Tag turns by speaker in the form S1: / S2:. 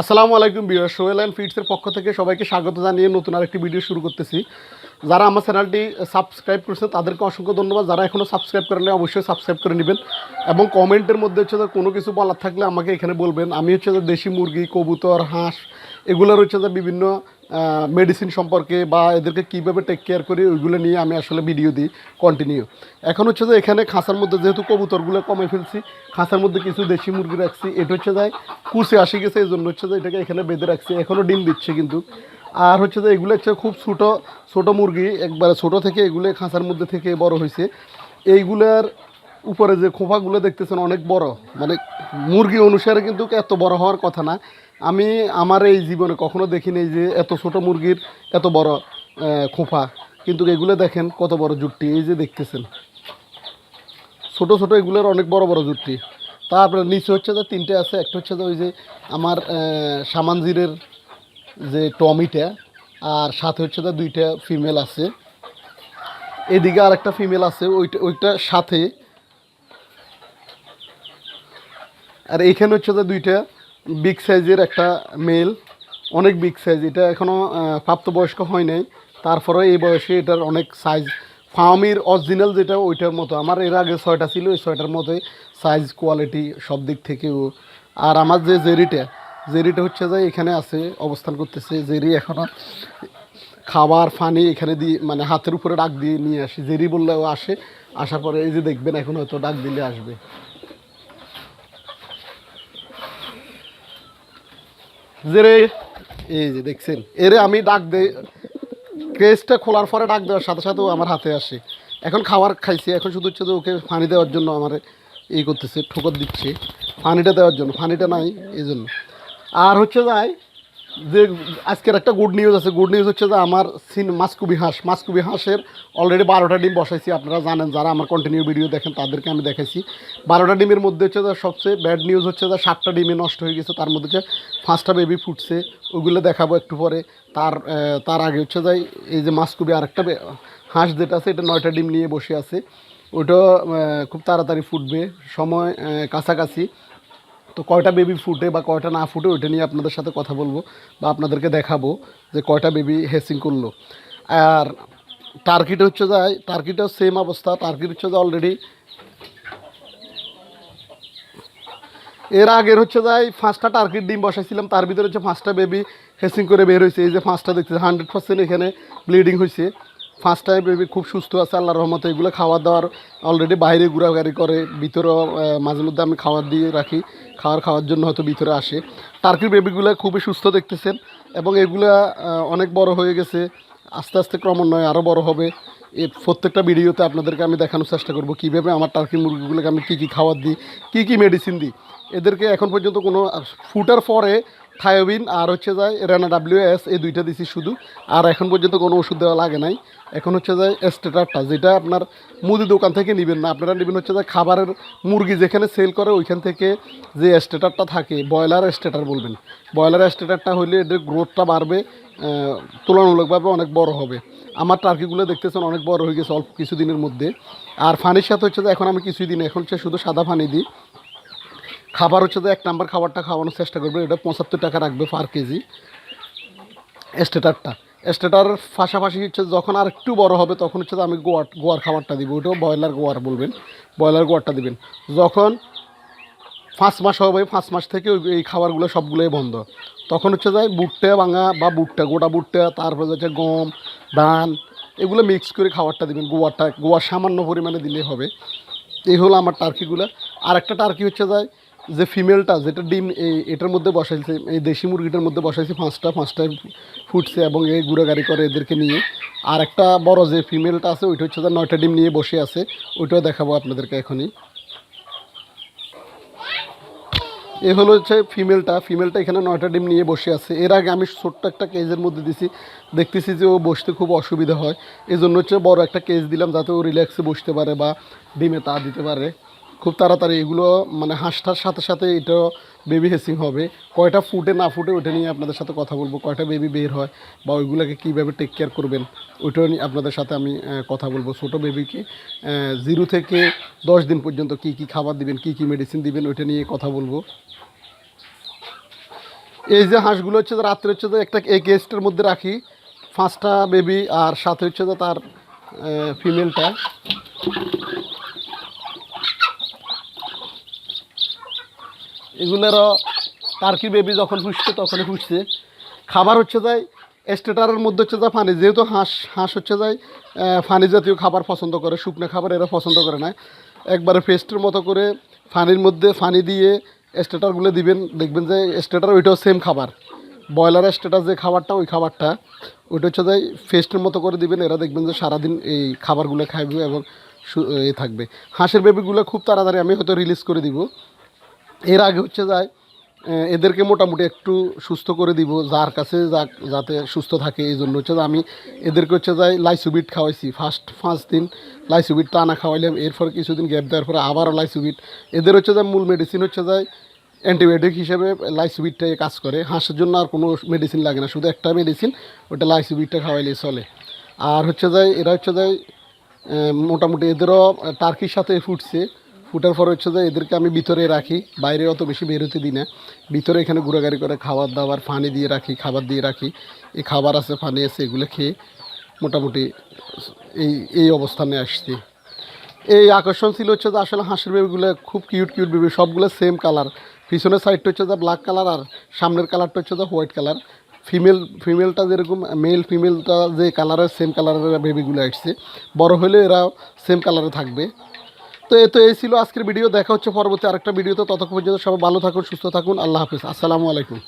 S1: আসসালামু আলাইকুম বিয়ার সোয়েল অ্যান্ড ফিডসের পক্ষ থেকে সবাইকে স্বাগত জানিয়ে নতুন আরেকটি ভিডিও শুরু করতেছি। যারা আমার চ্যানেলটি সাবস্ক্রাইব করেছে তাদেরকে অসংখ্য ধন্যবাদ। যারা এখনও সাবস্ক্রাইব করেন অবশ্যই সাবস্ক্রাইব করে নেবেন। এবং কমেন্টের মধ্যে হচ্ছে যে কোনো কিছু বলার থাকলে আমাকে এখানে বলবেন। আমি হচ্ছে যে দেশি মুরগি, কবুতর, হাঁস, এগুলোর হচ্ছে যে বিভিন্ন মেডিসিন সম্পর্কে বা এদেরকে কীভাবে টেক কেয়ার করি, ওইগুলো নিয়ে আমি আসলে ভিডিও দিই কন্টিনিউ এখন হচ্ছে যে এখানে খাঁচার মধ্যে যেহেতু কবুতরগুলো কমে ফেলছি, খাঁচার মধ্যে কিছু দেশি মুরগি রাখছি, এটা হচ্ছে যায় কুচে আসি গেছে এই জন্য হচ্ছে যে এটাকে এখানে বেঁধে রাখছি এখনও ডিম দিচ্ছে কিন্তু। আর হচ্ছে যে এগুলো হচ্ছে খুব ছোটো ছোটো মুরগি, একবারে ছোটো থেকে এগুলো খাঁচার মধ্যে থেকে বড় হয়েছে। এইগুলার উপরে যে খোপাগুলো দেখতেছেন অনেক বড় মানে মুরগি অনুসারে কিন্তু এত বড় হওয়ার কথা না। আমি আমার এই জীবনে কখনো দেখিনি যে এত ছোট মুরগির এত বড় খোপা। কিন্তু এগুলো দেখেন কত বড় জুটটি, এই যে দেখতেছেন। ছোট ছোট এগুলোর অনেক বড় বড় জুটটি। তারপরে নিচে হচ্ছে যে তিনটে আছে, একটা হচ্ছে যে ওই যে আমার সামানজিরের যে টমিটা, আর সাথে হচ্ছে যে দুইটা ফিমেল আছে। এদিকে আরেকটা ফিমেল আছে, ওইটা ওইটার সাথে। আর এইখানে হচ্ছে যে দুইটা বিগ সাইজের একটা মেল, অনেক বিগ সাইজ। এটা এখনও প্রাপ্তবয়স্ক হয় নাই। তারপরে এই বয়সে এটার অনেক সাইজ। ফার্মির অরিজিনাল যেটা, ওইটার মতো। আমার এর আগে ছয়টা ছিল ওই ছয়টার মতোই সাইজ, কোয়ালিটি সব দিক থেকেও। আর আমার যে জেরিটা জেরিটা হচ্ছে যে এখানে আছে, অবস্থান করতেছে জেরি এখনও খাবার ফানি এখানে দিয়ে মানে হাতের উপরে ডাক দিয়ে নিয়ে আসি। জেরি বললেও আসে। আসার পরে এই যে দেখবেন, এখন হয়তো ডাক দিলে আসবে। যে রে এই যে দেখছেন, এরে আমি ডাক দে ক্রেজটা খোলার পরে ডাক দেওয়ার সাথে সাথে আমার হাতে আসে। এখন খাবার খাইছে, এখন শুধু হচ্ছে ওকে পানি দেওয়ার জন্য আমার এই করতেছে, ঠোকর দিচ্ছে। পানিটা দেওয়ার জন্য, পানিটা নাই, এই জন্য। আর হচ্ছে যাই যে আজকের একটা গুড নিউজ আছে। গুড নিউজ হচ্ছে যে আমার সিন মাসকুবি হাঁস। মাসকুবি হাঁসের অলরেডি বারোটা ডিম বসাইছি, আপনারা জানেন। যারা আমার কন্টিনিউ ভিডিও দেখেন, তাদেরকে আমি দেখাইছি। বারোটা ডিমের মধ্যে হচ্ছে যে সবচেয়ে ব্যাড নিউজ হচ্ছে যে সাতটা ডিমে নষ্ট হয়ে গেছে। তার মধ্যে হচ্ছে পাঁচটা বেবি ফুটছে, ওগুলো দেখাবো একটু পরে। তার তার আগে হচ্ছে যাই এই যে মাসকুবি আরেকটা হাঁস যেটা আছে, এটা নয়টা ডিম নিয়ে বসে আছে। ওটা খুব তাড়াতাড়ি ফুটবে। সময় কাছাকাছি। তো কয়টা বেবি ফুটে বা কয়টা না ফুটে ওইটা নিয়ে আপনাদের সাথে কথা বলব বা আপনাদেরকে দেখাবো যে কয়টা বেবি হেসিং করল। আর টার্কিটা হচ্ছে যায় টার্কিটাও সেম অবস্থা টার্কিট হচ্ছে যে অলরেডি এর আগের হচ্ছে যাই পাঁচটা টার্কিট ডিম বসাইছিলাম, তার ভিতরে হচ্ছে পাঁচটা বেবি হেসিং করে বের হয়েছে। এই যে পাঁচটা দেখতেছে হান্ড্রেড পার্সেন্ট এখানে ব্লিডিং হয়েছে। পাঁচটায় বেবি খুব সুস্থ আছে, আল্লাহর রহমতে এগুলো খাওয়া দাওয়ার অলরেডি বাইরে ঘোরাঘুরি করে, ভিতরেও মাঝে মধ্যে আমি খাবার দিয়ে রাখি, খাওয়ার খাওয়ার জন্য হয়তো ভিতরে আসে। টার্কির বেবিগুলো খুবই সুস্থ দেখতেছেন এবং এগুলা অনেক বড় হয়ে গেছে, আস্তে আস্তে ক্রমান্বয়ে আরও বড় হবে। এই প্রত্যেকটা ভিডিওতে আপনাদেরকে আমি দেখানোর চেষ্টা করব, কীভাবে আমার টার্কি মুরগিগুলোকে আমি কী কী খাবার দিই, কী কী মেডিসিন দিই। এদেরকে এখন পর্যন্ত কোনো ফুটার পরে থায়োবিন আর হচ্ছে যায় রেনা ডাব্লিউ এস, এই দুইটা দিছি শুধু। আর এখন পর্যন্ত কোনো ওষুধ দেওয়া লাগে নাই। এখন হচ্ছে যায় স্টেটারটা, যেটা আপনার মুদি দোকান থেকে নেবেন না। আপনারা নেবেন হচ্ছে যে খাবারের মুরগি যেখানে সেল করে, ওইখান থেকে যে স্টেটারটা থাকে, ব্রয়লার স্টেটার বলবেন। ব্রয়লার স্টেটারটা হলে এদের গ্রোথটা বাড়বে তুলনামূলকভাবে অনেক বড় হবে। আমার টার্কিগুলো দেখতেছেন, অনেক বড় হয়ে গেছে অল্প কিছুদিনের মধ্যে। আর ফানির সাথে হচ্ছে যে এখন আমি কিছুই দিন এখন হচ্ছে শুধু সাদা ফানি দিই। খাবার হচ্ছে এক নাম্বার খাবারটা খাওয়ানোর চেষ্টা করবে, এটা পঁচাত্তর টাকা রাখবে পার কেজি। স্টেটারটা। স্টেটার পাশাপাশি হচ্ছে যখন আর একটু বড় হবে, তখন হচ্ছে আমি গোয়ার গোয়ার খাবারটা দিব ওইটাও ব্রয়লার গোয়ার বলবেন, ব্রয়লার গোয়ারটা দিবেন। যখন পাঁচ মাস হবে, পাঁচ মাস থেকে ওই- এই খাবারগুলো সবগুলোই বন্ধ। তখন হচ্ছে যায় বুটটা ভাঙা বা বুটটা গোটা বুটটা তারপরে হচ্ছে গম, ধান, এগুলো মিক্স করে খাবারটা দিবেন গোয়ারটা, গোয়ার সামান্য পরিমাণে দিলেই হবে। এই হলো আমার টার্কিগুলো আর একটা টার্কি হচ্ছে যায় যে ফিমেলটা যেটা ডিম, এই, এটার মধ্যে বসাইছে, এই দেশি মুরগিটার মধ্যে বসাইছি পাঁচটা, পাঁচটায় ফুটছে এবং এই গুড়াগাড়ি করে এদেরকে নিয়ে। আর একটা বড় যে ফিমেলটা আছে, ওইটা হচ্ছে নয়টা ডিম নিয়ে বসে আছে। ওইটাও দেখাবো আপনাদেরকে এখনই। এ হলো হচ্ছে ফিমেলটা ফিমেলটা এখানে নয়টা ডিম নিয়ে বসে আছে। এর আগে আমি ছোট্ট একটা কেজের মধ্যে দিছি। দেখতেছি যে ও বসতে খুব অসুবিধা হয়। এই জন্য হচ্ছে বড় একটা কেজ দিলাম যাতে ও রিল্যাক্সে বসতে পারে বা ডিমে তা দিতে পারে। খুব তাড়াতাড়ি এগুলো মানে হাঁসটার সাথে সাথে এটাও বেবি হেসিং হবে। কয়টা ফুটে না ফুটে ওইটা নিয়ে আপনাদের সাথে কথা বলব। কয়টা বেবি বের হয় বা ওইগুলোকে কীভাবে টেক কেয়ার করবেন, ওইটাও নিয়ে আপনাদের সাথে আমি কথা বলব। ছোটো বেবিকে জিরো থেকে দশ দিন পর্যন্ত কি কি খাবার দিবেন, কি কি মেডিসিন দিবেন, ওইটা নিয়ে কথা বলব। এই যে হাঁসগুলো হচ্ছে, রাত্রে হচ্ছে যে একটা এই কেসটার মধ্যে রাখি। পাঁচটা বেবি আর সাথে হচ্ছে যে তার ফিমেলটা এগুলোরও টার্কি বেবি যখন ফুসছে তখনই ফুসছে খাবার হচ্ছে যায় স্টেটারের মধ্যে হচ্ছে যায় ফানি যেহেতু হাঁস হাঁস হচ্ছে যায় ফানি জাতীয় খাবার পছন্দ করে, শুকনো খাবার এরা পছন্দ করে না। একবারে পেস্টের মতো করে ফানির মধ্যে ফানি দিয়ে স্টেটারগুলো দিবেন, দেখবেন যে স্টেটার ওইটাও সেম খাবার। ব্রয়লার স্টেটাস যে খাবারটা, ওই খাবারটা, ওইটা হচ্ছে যায় ফেস্টের মতো করে দিবেন, এরা দেখবেন যে সারাদিন এই খাবারগুলো খাইবে এবং এ থাকবে। হাঁসের বেবিগুলো খুব তাড়াতাড়ি আমি হয়তো রিলিজ করে দিব। এর আগে হচ্ছে যায় এদেরকে মোটামুটি একটু সুস্থ করে দিব, যার কাছে যা- যাতে সুস্থ থাকে, এই জন্য হচ্ছে আমি এদেরকে হচ্ছে যাই লাইসুবিট খাওয়াইছি। ফার্স্ট পাঁচ দিন লাইসুবিট টানা খাওয়াইলাম, এরপর কিছুদিন গ্যাপ দেওয়ার পরে আবারও লাইসুবিট। এদের হচ্ছে যে মূল মেডিসিন হচ্ছে যায় অ্যান্টিবায়োটিক হিসেবে লাইসুবিটটাই কাজ করে। হাঁসের জন্য আর কোনো মেডিসিন লাগে না, শুধু একটা মেডিসিন ওটা লাইসুবিটটা খাওয়াইলে চলে। আর হচ্ছে যায়, এরা হচ্ছে যায় মোটামুটি এদেরও টার্কির সাথে ফুটছে। ফুটার পর হচ্ছে যে এদেরকে আমি ভিতরে রাখি বাইরে অত বেশি বের হতে দিই না। ভিতরে এখানে ঘুরাঘুরি করে খাবার দাবার, পানি দিয়ে রাখি, খাবার দিয়ে রাখি। এই খাবার আছে, পানি আছে, এগুলো খেয়ে মোটামুটি এই এই অবস্থানে আসছি। এই আকর্ষণ ছিল হচ্ছে যে আসলে হাঁসের বেবিগুলো খুব কিউট কিউট বেবি, সবগুলো সেম কালার পিছনের সাইডটা হচ্ছে যে ব্ল্যাক কালার আর সামনের কালারটা হচ্ছে যে হোয়াইট কালার ফিমেল ফিমেলটা যেরকম মেল ফিমেলটা যে কালারের সেম কালারের বেবিগুলো আসছে। বড় হলে এরা সেম কালারে থাকবে। তো এ তো এই ছিল আজকের ভিডিও। দেখা হচ্ছে পরবর্তী আরেকটা ভিডিওতে। ততক্ষণ পর্যন্ত সবাই ভালো থাকুন, সুস্থ থাকুন। আল্লাহ হাফিজ। আসসালামু আলাইকুম।